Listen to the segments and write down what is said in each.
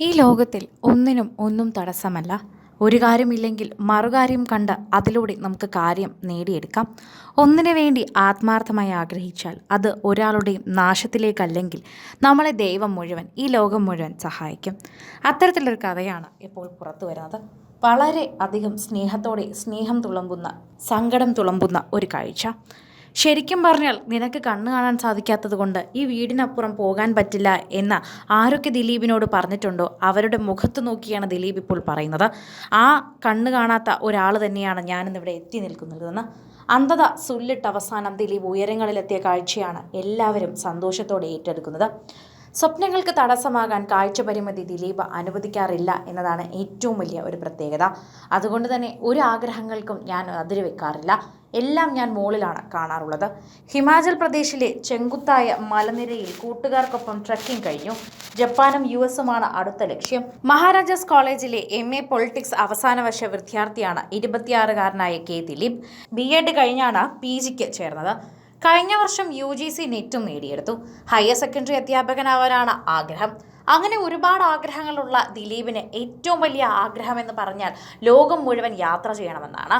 ഈ ലോകത്തിൽ ഒന്നിനും ഒന്നും തടസ്സമല്ല. ഒരു കാര്യമില്ലെങ്കിൽ മറുകാര്യം കണ്ട് അതിലൂടെ നമുക്ക് കാര്യം നേടിയെടുക്കാം. ഒന്നിനു വേണ്ടി ആത്മാർത്ഥമായി ആഗ്രഹിച്ചാൽ അത് ഒരാളുടെയും നാശത്തിലേക്കല്ലെങ്കിൽ നമ്മളെ ദൈവം മുഴുവൻ ഈ ലോകം മുഴുവൻ സഹായിക്കും. അത്തരത്തിലൊരു കഥയാണ് ഇപ്പോൾ പുറത്തു വരുന്നത്. വളരെ അധികം സ്നേഹത്തോടെ സ്നേഹം തുളമ്പുന്ന സങ്കടം തുളമ്പുന്ന ഒരു കാഴ്ച. ശരിക്കും പറഞ്ഞാൽ നിനക്ക് കണ്ണു കാണാൻ സാധിക്കാത്തത് കൊണ്ട് ഈ വീടിനപ്പുറം പോകാൻ പറ്റില്ല എന്ന് ആരൊക്കെ ദിലീപിനോട് പറഞ്ഞിട്ടുണ്ടോ? അവരുടെ മുഖത്ത് നോക്കിയാണ് ദിലീപ് ഇപ്പോൾ പറയുന്നത്. ആ കണ്ണു കാണാത്ത ഒരാൾ തന്നെയാണ് ഞാനിന്നിവിടെ എത്തി നിൽക്കുന്നതെന്ന് അന്ധത സുല്ലിട്ട് അവസാനം ദിലീപ് ഉയരങ്ങളിലെത്തിയ കാഴ്ചയാണ് എല്ലാവരും സന്തോഷത്തോടെ ഏറ്റെടുക്കുന്നത്. സ്വപ്നങ്ങൾക്ക് തടസ്സമാകാൻ കാഴ്ച പരിമിതി ദിലീപ് അനുവദിക്കാറില്ല എന്നതാണ് ഏറ്റവും വലിയ ഒരു പ്രത്യേകത. അതുകൊണ്ട് തന്നെ ഒരു ആഗ്രഹങ്ങൾക്കും ഞാൻ അതിര് വെക്കാറില്ല. എല്ലാം ഞാൻ മുകളിലാണ് കാണാറുള്ളത്. ഹിമാചൽ പ്രദേശിലെ ചെങ്കുത്തായ മലനിരയിൽ കൂട്ടുകാർക്കൊപ്പം ട്രക്കിംഗ് കഴിഞ്ഞു. ജപ്പാനും യു എസുമാണ് അടുത്ത ലക്ഷ്യം. മഹാരാജാസ് കോളേജിലെ എം എ പൊളിറ്റിക്സ് അവസാന വർഷ വിദ്യാർത്ഥിയാണ് ഇരുപത്തിയാറുകാരനായ കെ ദിലീപ്. ബി എഡ് കഴിഞ്ഞാണ് പി ജിക്ക് ചേർന്നത്. കഴിഞ്ഞ വർഷം യു ജി സി നെറ്റും നേടിയെടുത്തു. ഹയർ സെക്കൻഡറി അധ്യാപകനാവാനാണ് ആഗ്രഹം. അങ്ങനെ ഒരുപാട് ആഗ്രഹങ്ങളുള്ള ദിലീപിന് ഏറ്റവും വലിയ ആഗ്രഹം എന്ന് പറഞ്ഞാൽ ലോകം മുഴുവൻ യാത്ര ചെയ്യണമെന്നാണ്.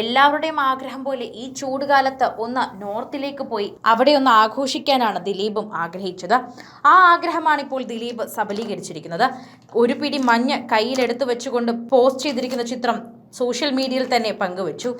എല്ലാവരുടെയും ആഗ്രഹം പോലെ ഈ ചൂടുകാലത്ത് ഒന്ന് നോർത്തിലേക്ക് പോയി അവിടെ ഒന്ന് ആഘോഷിക്കാനാണ് ദിലീപും ആഗ്രഹിച്ചത്. ആ ആഗ്രഹമാണ് ഇപ്പോൾ ദിലീപ് സബലീകരിച്ചിരിക്കുന്നത്. ഒരു പിടി മഞ്ഞ് കയ്യിലെടുത്ത് വെച്ചുകൊണ്ട് പോസ്റ്റ് ചെയ്തിരിക്കുന്ന ചിത്രം സോഷ്യൽ മീഡിയയിൽ തന്നെ പങ്കുവച്ചു.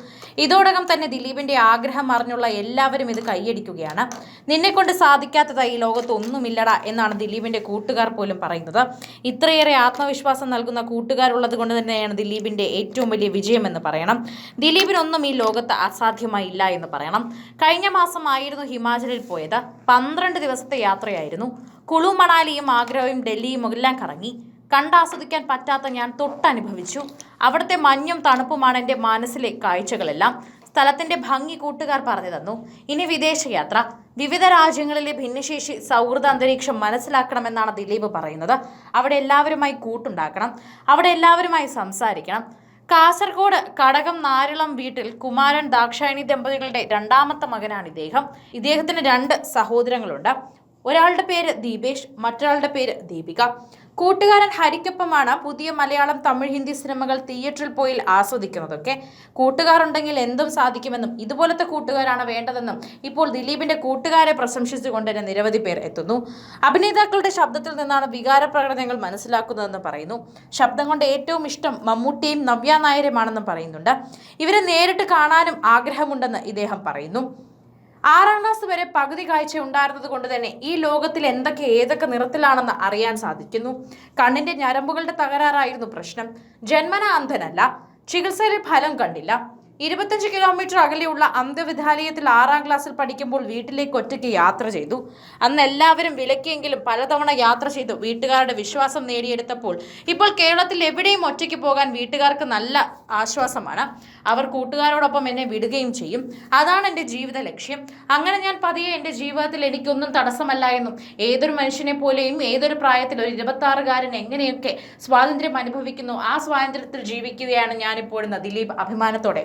ഇതോടകം തന്നെ ദിലീപിന്റെ ആഗ്രഹം അറിഞ്ഞുള്ള എല്ലാവരും ഇത് കൈയടിക്കുകയാണ്. നിന്നെ കൊണ്ട് സാധിക്കാത്തതായി ലോകത്ത് ഒന്നുമില്ലടാ എന്നാണ് ദിലീപിന്റെ കൂട്ടുകാർ പോലും പറയുന്നത്. ഇത്രയേറെ ആത്മവിശ്വാസം നൽകുന്ന കൂട്ടുകാരുള്ളത് കൊണ്ട് തന്നെയാണ് ദിലീപിന്റെ ഏറ്റവും വലിയ വിജയമെന്ന് പറയണം. ദിലീപിനൊന്നും ഈ ലോകത്ത് അസാധ്യമായി ഇല്ല എന്ന് പറയണം. കഴിഞ്ഞ മാസമായിരുന്നു ഹിമാചലിൽ പോയത്. പന്ത്രണ്ട് ദിവസത്തെ യാത്രയായിരുന്നു. കുളു മണാലിയും ആഗ്രഹവും ഡൽഹിയും എല്ലാം കറങ്ങി. കണ്ടാസ്വദിക്കാൻ പറ്റാത്ത ഞാൻ തൊട്ടനുഭവിച്ചു. അവിടുത്തെ മഞ്ഞും തണുപ്പുമാണ് എന്റെ മനസ്സിലെ കാഴ്ചകളെല്ലാം. സ്ഥലത്തിന്റെ ഭംഗി കൂട്ടുകാർ പറഞ്ഞു തന്നു. ഇനി വിദേശയാത്ര വിവിധ രാജ്യങ്ങളിലെ ഭിന്നശേഷി സൗഹൃദ അന്തരീക്ഷം മനസ്സിലാക്കണമെന്നാണ് ദിലീപ് പറയുന്നത്. അവിടെ എല്ലാവരുമായി കൂട്ടുണ്ടാക്കണം. അവിടെ എല്ലാവരുമായി സംസാരിക്കണം. കാസർഗോഡ് കടകം നാരളം വീട്ടിൽ കുമാരൻ ദാക്ഷായണി ദമ്പതികളുടെ രണ്ടാമത്തെ മകനാണ് ഇദ്ദേഹം. ഇദ്ദേഹത്തിന് രണ്ട് സഹോദരങ്ങളുണ്ട്. ഒരാളുടെ പേര് ദീപേഷ് മറ്റൊരാളുടെ പേര് ദീപിക. കൂട്ടുകാരൻ ഹരിക്കൊപ്പമാണ് പുതിയ മലയാളം തമിഴ് ഹിന്ദി സിനിമകൾ തിയേറ്ററിൽ പോയി ആസ്വദിക്കുന്നതൊക്കെ. കൂട്ടുകാരുണ്ടെങ്കിൽ എന്തും സാധിക്കുമെന്നും ഇതുപോലത്തെ കൂട്ടുകാരാണ് വേണ്ടതെന്നും ഇപ്പോൾ ദിലീപിന്റെ കൂട്ടുകാരെ പ്രശംസിച്ചുകൊണ്ട് തന്നെ നിരവധി പേർ എത്തുന്നു. അഭിനേതാക്കളുടെ ശബ്ദത്തിൽ നിന്നാണ് വികാര പ്രകടനങ്ങൾ മനസ്സിലാക്കുന്നതെന്ന് പറയുന്നു. ശബ്ദം കൊണ്ട് ഏറ്റവും ഇഷ്ടം മമ്മൂട്ടിയും നവ്യ നായരുമാണെന്നും പറയുന്നുണ്ട്. ഇവരെ നേരിട്ട് കാണാനും ആഗ്രഹമുണ്ടെന്ന് ഇദ്ദേഹം പറയുന്നു. ആറാം ക്ലാസ് വരെ പകുതി കാഴ്ച ഉണ്ടായിരുന്നത് കൊണ്ട് തന്നെ ഈ ലോകത്തിൽ എന്തൊക്കെ ഏതൊക്കെ നിറത്തിലാണെന്ന് അറിയാൻ സാധിക്കുന്നു. കണ്ണിന്റെ ഞരമ്പുകളുടെ തകരാറായിരുന്നു പ്രശ്നം. ജന്മന അന്ധനല്ല. ചികിത്സയിലെ ഫലം കണ്ടില്ല. ഇരുപത്തഞ്ച് കിലോമീറ്റർ അകലെയുള്ള അന്ധവിദ്യാലയത്തിൽ ആറാം ക്ലാസ്സിൽ പഠിക്കുമ്പോൾ വീട്ടിലേക്ക് ഒറ്റയ്ക്ക് യാത്ര ചെയ്തു. അന്ന് എല്ലാവരും വിലക്കിയെങ്കിലും പലതവണ യാത്ര ചെയ്തു. വീട്ടുകാരുടെ വിശ്വാസം നേടിയെടുത്തപ്പോൾ ഇപ്പോൾ കേരളത്തിൽ എവിടെയും ഒറ്റയ്ക്ക് പോകാൻ വീട്ടുകാർക്ക് നല്ല ആശ്വാസമാണ്. അവർ കൂട്ടുകാരോടൊപ്പം എന്നെ വിടുകയും ചെയ്യും. അതാണ് എന്റെ ജീവിത ലക്ഷ്യം. അങ്ങനെ ഞാൻ പതിയെ എന്റെ ജീവിതത്തിൽ എനിക്കൊന്നും തടസ്സമല്ല എന്നും ഏതൊരു മനുഷ്യനെ പോലെയും ഏതൊരു പ്രായത്തിൽ ഒരു ഇരുപത്താറുകാരൻ എങ്ങനെയൊക്കെ സ്വാതന്ത്ര്യം അനുഭവിക്കുന്നു ആ സ്വാതന്ത്ര്യത്തിൽ ജീവിക്കുകയാണ് ഞാനിപ്പോഴും ദിലീപ് അഭിമാനത്തോടെ